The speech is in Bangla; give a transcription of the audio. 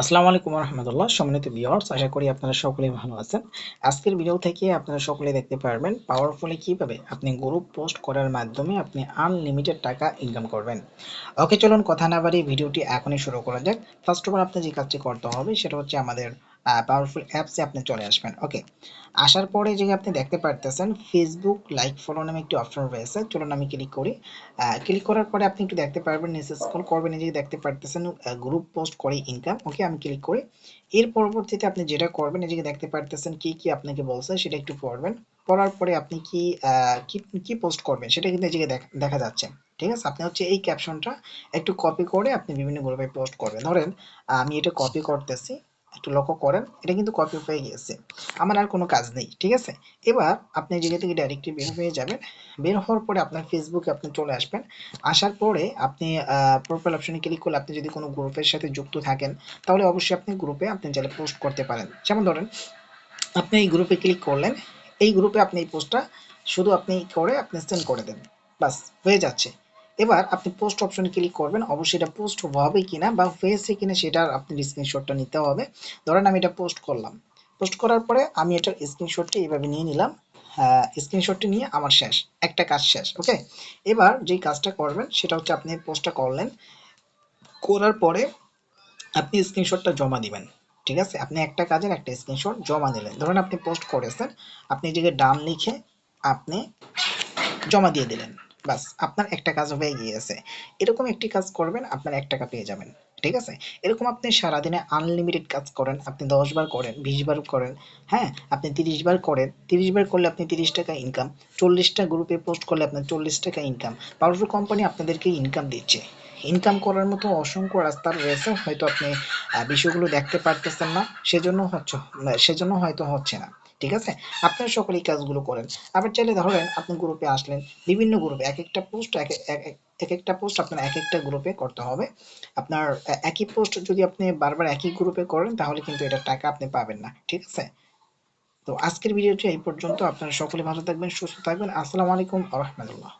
আসসালামু আলাইকুম রহমতুল্লাহ সম্মানিত ভিওয়ার্স আশা করি আপনারা সকলেই ভালো আছেন। আজকের ভিডিও থেকে আপনারা সকলেই দেখতে পারবেন পাওয়ারফুলি কীভাবে আপনি গ্রুপ পোস্ট করার মাধ্যমে আপনি আনলিমিটেড টাকা ইনকাম করবেন। ওকে চলুন কথা না বাড়িয়ে ভিডিওটি এখনই শুরু করা যাক। ফার্স্ট অফ অল আপনি যে কাজটি করতে হবে, সেটা হচ্ছে আমাদের পাওয়ারফুল অ্যাপসে আপনি চলে আসবেন ওকে আসার পরে যে আপনি দেখতে পারতেছেন ফেসবুক লাইক ফলো নামে একটি অপশন রয়েছে, চলুন আমি ক্লিক করি। ক্লিক করার পরে আপনি একটু দেখতে পারবেন, নিচে স্ক্রল করবেন যে দেখতে পারতেছেন গ্রুপ পোস্ট করে ইনকাম ওকে আমি ক্লিক করি। এর পরবর্তীতে আপনি যেটা করবেন যে দেখতে পারতেছেন কি কি আপনাকে বলছে, সেটা একটু পড়বেন। পড়ার পরে আপনি কি কি পোস্ট করবেন, সেটা কিন্তু জায়গায় দেখা যাচ্ছে, ঠিক আছে? আপনি হচ্ছে এই ক্যাপশনটা একটু কপি করে আপনি বিভিন্ন গ্রুপে পোস্ট করবেন। ধরেন, আমি এটা কপি করতেছি একটু লক্ষ্য করেন, এটা কিন্তু কপি হয়ে গিয়েছে আমার আর কোনো কাজ নেই, ঠিক আছে? এবার আপনি জায়গা থেকে ডাইরেক্টলি বের হয়ে যাবেন, বের হওয়ার পরে আপনার ফেসবুকে আপনি চলে আসবেন। আসার পরে আপনি প্রোফাইল অপশনে ক্লিক করলে আপনি যদি কোনো গ্রুপের সাথে যুক্ত থাকেন, তাহলে অবশ্যই আপনি গ্রুপে আপনি চাইলে পোস্ট করতে পারেন। যেমন ধরেন, আপনি এই গ্রুপে ক্লিক করলেন, এই গ্রুপে আপনি এই পোস্টটা শুধু আপনি করে, আপনি সেন্ড করে দেন। বাস হয়ে যাচ্ছে। এবার আপনি পোস্ট অপশনে ক্লিক করবেন। অবশ্যই এটা পোস্ট হবে কিনা বা হয়েছে কিনা সেটার আপনি স্ক্রিনশটটা নিতে হবে। ধরেন আমি এটা পোস্ট করলাম। পোস্ট করার পরে আমি এটার স্ক্রিনশটটি এইভাবে নিয়ে নিলাম। স্ক্রিনশটটি নিয়ে আমার শেষ। একটা কাজ শেষ ওকে এবার যেই কাজটা করবেন সেটা হচ্ছে আপনি পোস্টটা করলেন। করার পরে আপনি স্ক্রিনশটটা জমা দিবেন, ঠিক আছে? আপনি একটা কাজের একটা স্ক্রিনশট জমা দিলেন। ধরুন আপনি পোস্ট করেছেন। আপনি যে ডান লিখে আপনি জমা দিয়ে দিলেন। বাস, আপনার একটা কাজ হয়ে গিয়েছে। এরকম একটি কাজ করবেন, আপনার এক টাকা পেয়ে যাবেন, ঠিক আছে? এরকম আপনি সারাদিনে আনলিমিটেড কাজ করেন, আপনি দশ বার করেন, বিশ বার করেন হ্যাঁ? আপনি তিরিশ বার করেন, তিরিশ বার করলে আপনি তিরিশ টাকা ইনকাম চল্লিশটা গ্রুপে পোস্ট করলে আপনার চল্লিশ টাকা ইনকাম পাওয়ারফুল কোম্পানি আপনাদেরকে ইনকাম দিচ্ছে। ইনকাম করার মতো অসংখ্য রাস্তা রয়েছে, হয়তো আপনি বিষয়গুলো দেখতে পারতেছেন না, সেজন্য হচ্ছে, সেজন্য হয়তো হচ্ছে না। ঠিক আছে? আপনারা সকলে এই কাজগুলো করেন। আবার চাইলে ধরেন আপনি গ্রুপে আসলেন, বিভিন্ন গ্রুপে এক একটা পোস্ট এক এক একটা পোস্ট আপনার এক একটা গ্রুপে করতে হবে। আপনার একই পোস্ট যদি আপনি বারবার একই গ্রুপে করেন, তাহলে কিন্তু এটা টাকা আপনি পাবেন না, ঠিক আছে? তো আজকের ভিডিওটি এই পর্যন্ত। আপনারা সকলে ভালো থাকবেন, সুস্থ থাকবেন। আসসালামু আলাইকুম আ রহমতুল্লাহ।